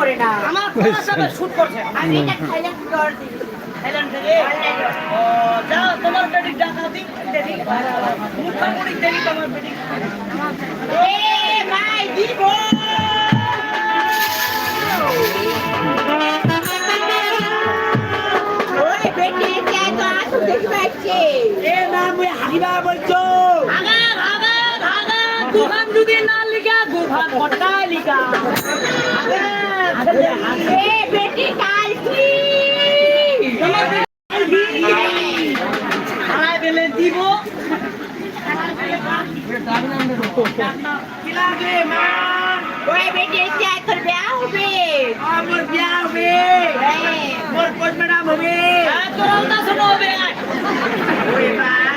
করে না। আমার সাথে শুট করছে। আমি এটা খাইলে জ্বর দিই থাইল্যান্ড থেকে ও যাও তোমার বেটি ডাকা দিই দেরি মুখামুড়ি দেরি তোমার বেটি। এ ভাই দিব ওই বেটি কে তো আসু দেখি এ না মুই হারিবা বলছো। যদি না লিখা দুখান কটা লিখা এ বেটি কাল কি হারাই বেলে দিব কি লাগে মা ওই বেটি কে তোর বিয়া হবে আমার বিয়া হবে হ্যাঁ। মোর কোচ ম্যাডাম হবে তোর আলতা শোনো হবে ওরে বাড়িটা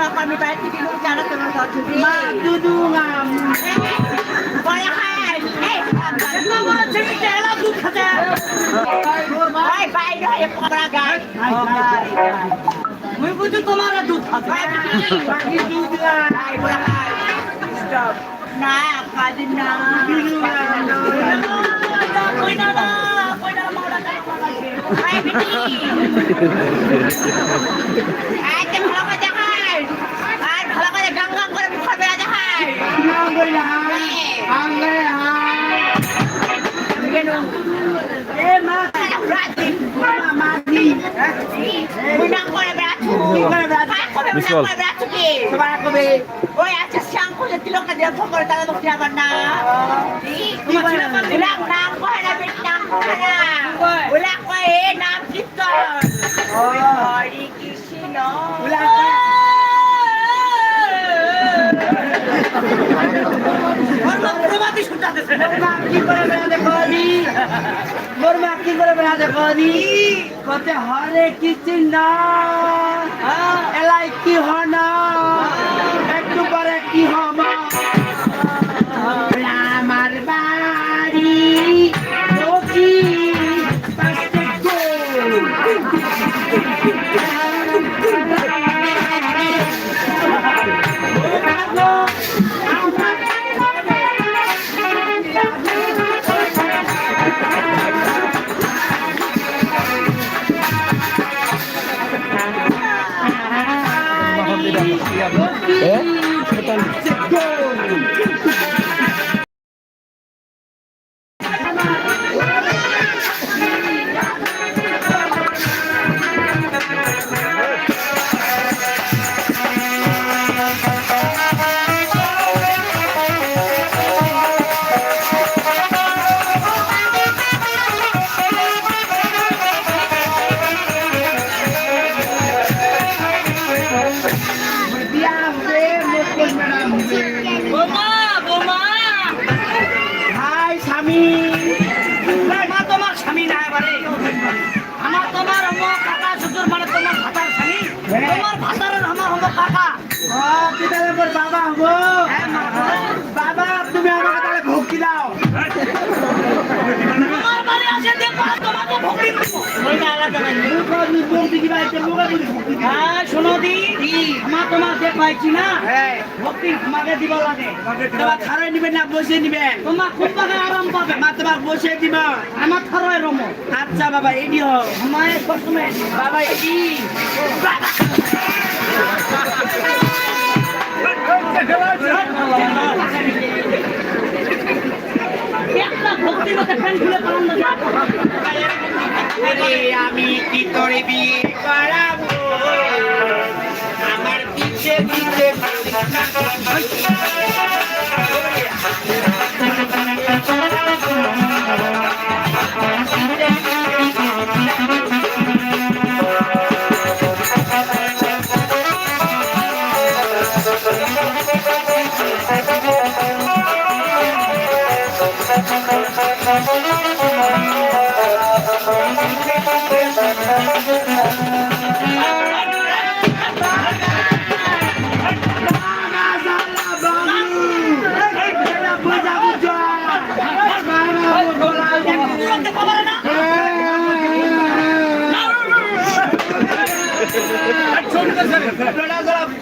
কি জানা শোনা আমি বাইরে থেকে লোক জানা তোমার দর ছুটি মা দুদু গাম বড় খাই এই আমার ছেলে চেহারা দুধ খাতে ওই বাইরে হয়ে পড়া গায় মুই বুঝি তোমার দুধ খাতে ওই বেটি বাকি দুধ না নাই বড় খাই স্টপ না কাদিন না কইনা না কইনা মারা ওই বেটি এই তে ভালো করে দেখাই আর ভালো করে গাং গাং করে মুখ বেড়া দেখাই কেন এ মা রাতি মা মাদি মুনাং করে বেড়াচ্ছু কি করে বেড়াচ্ছু? কার করে মুনাং করে বেড়াচ্ছু কি সবাই কবে ওই আচ্ছা শ্যাম করে তিলক না দিয়ে ফোন করে তারা তো আবার না উলাক নাম কয় না বেটি নাম কয় না উলাক কয় এ নাম কীর্তন ওই হরি কৃষ্ণ উলাক কয়- প্রবাদী শুনতেছে মা কি করে বেড়াতে পারি মোর মা কি করে বেড়াতে পারি? কতে হরে কৃষ্ণ এলাই কি হন? তোমার ভাতারের আমার হলো কাকা। বাবা হব? হ্যাঁ বাবা তুমি আমাকে তাহলে ভক্তি দাও। তোমার বাড়ি আছে দেখো তোমাকে ভক্তি দেবো। হ্যাঁ শোনো দি। আমার তোমার দেখ পাইছি না? হ্যাঁ। ভক্তি তোমাকে দিব লাগে। তোমার খারাই নিবেন না বসে নিবেন তোমার খুব আরাম পাবে। মা তোমার বসে দিব। আমার থারয় রমো। আচ্ছা বাবা এডি হোক আমার সবসময় বাবা এডি একটা ভক্তি তুই ফ্যান খুলে পালান আরে আমি কি তোর বিয়ে করাবো? আমার পিছে পিছে উড়াতে পারে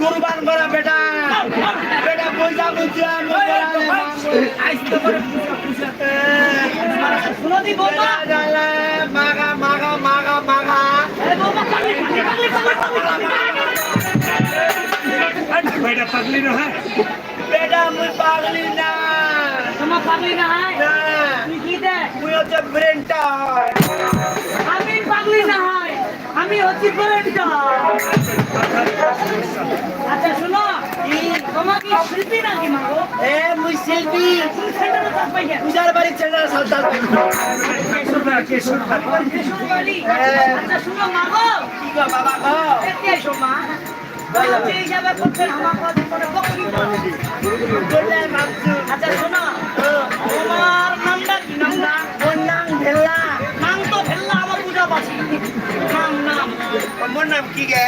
কুরবান করা বেটা বেটা পয়সা বুঝছে শুনো দি বৌমা মাগা মাগা মাগা মাগা এ পাগলি পাগলি পাগলি বেটা মুই পাগলি না। তোমার পাগলি না হয়। তুই কি দে মুই হচ্ছে ব্রেনটা আমি পাগলি না হয়। আমি হচ্ছি পরেন্টা আচ্ছা শোনো তোমার কি শিল্পী নাকি মাগো এ মুই শিল্পী। পাইছে পূজার বাড়ি ছেড়ে সালতাল আচ্ছা শোনো মাগো কি গো বাবা গো? এসো মা। আচ্ছা শোনো। নামটা কি নাম না মোর নাম ভেল্লা। নাম তো ফেললা আমার পাচ্ছি নাম নাম। মোর নাম কি গে?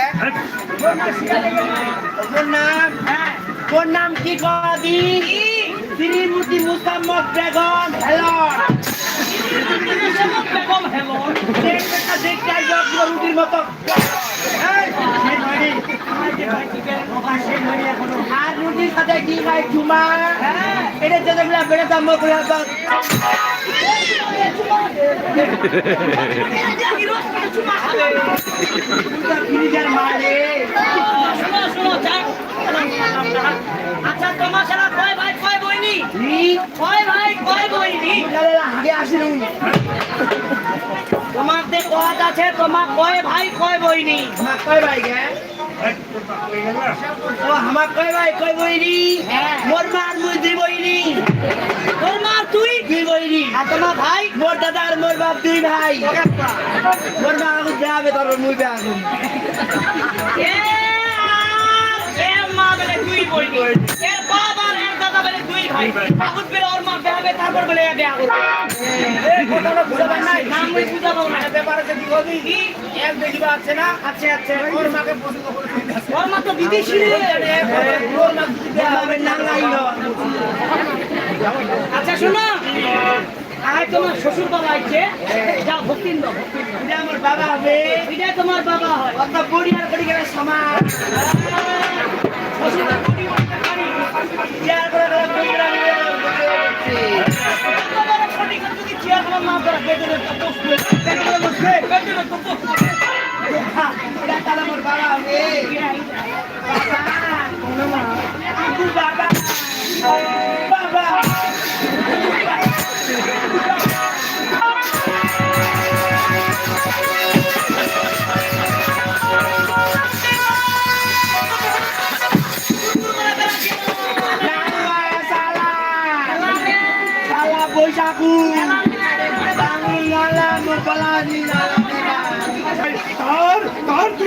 মোর নাম হ্যাঁ। মোর নাম কি কদি কি? শ্রীমূর্তি মুসাম্মদ বেগম হেলর বেগম দেখতে দেখতে রুটির মতো। আর রুটির সাথে কি খাই চুমা এটা যেগুলো বেড়ে দাম করে আচ্ছা তোমার সারা কয় ভাই কয় বইনি ভাই কয় বইনি আগে আসিনি। তোমার তে কথা আছে তোমার কয় ভাই কয় বইনি? আমার কয় ভাই গে? ও আমার কয় ভাই কয় বইনি? মোর মার মুই দুই বইনি। তোর মা তুই? দুই বইনি। আর তোমার ভাই? মোর দাদা আর মোর বাপ দুই ভাই। মোর মা এখন বেয়াবে তারপর মুই বেয়া এ মা বলে দুই বইনি। এর বাবা আর এর ওর মা বেহাবে তারপর বলে এ বেয়া করবে। কথাটা বুঝা নাই। নাম মুই বুঝাবো না ব্যাপারে যদি কবি এক দেখিবা আছে না? আছে আছে। ওর মাকে পছন্দ করে ওর মা তো বিদেশি রে। ওর মা যদি বেয়াবে না লাইল আচ্ছা শোনো। আয় তোমার শ্বশুর বাবা আছে যাও ভক্তিন। এটা আমার বাবা হবে। এটা তোমার বাবা হয়। বড়ি আর গেলে সমান শ্বশুর। চেয়ার করে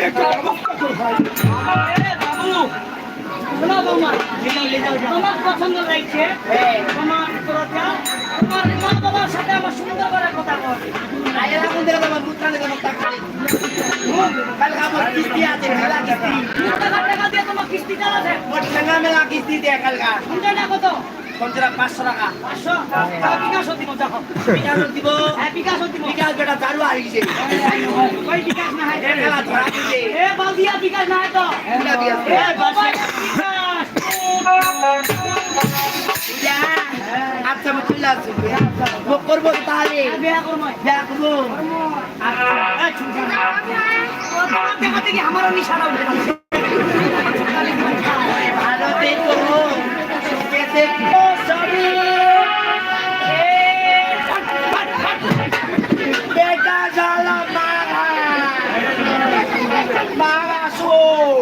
একটা ব্যবস্থা কর ভাই বাবু শোনো বৌমা তোমার পছন্দ লাগছে তোমার তোরা তোমার মা বাবার সাথে আমার সুন্দর করে কথা বল আয়েরা কোন দিকে আমার মুখানে কেন তাকাই কাল আমার কিস্তি আছে মেলা কিস্তি টাকা টাকা দিয়ে তোমার কিস্তি চালাছে মোর ঠেঙ্গা মেলা কিস্তি দিয়ে কালকা ঘন্টাটা কত পঞ্চাশ পাঁচশো টাকা। পাঁচশো? টাকা বিকাশ দিব দেখো। বিকাশ দিব। হ্যাঁ বিকাশ দিব। বিকাশ বেটা দারু হারিয়েছে ওই বিকাশ না হয়? খেলা ধরা দিছে এ বালদিয়া বিকাশ না হয় তো? এ বাবা বিকাশ আচ্ছা আমি চলে আসছি। মুখ করব তাহলে। বিয়া করব। যা করব। দেখা দেখি আমারও নিশানা উঠে যাচ্ছে আরও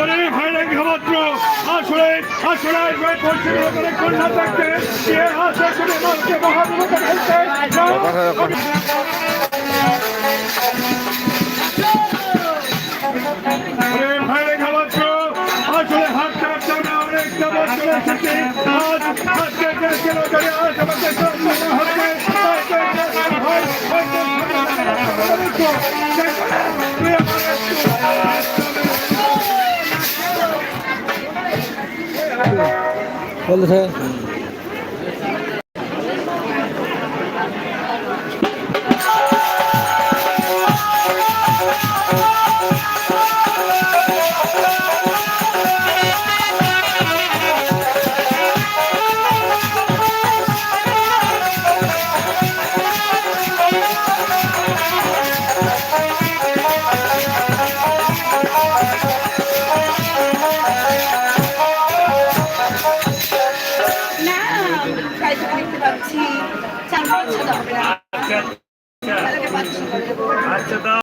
ওরে ভাই রে ঘামাত্র আসলে আসলে পশ্চিম করে কন্যা থাকতে সে আসে করে মারকে মহাদেবকে ফেলতে আজকে বলছে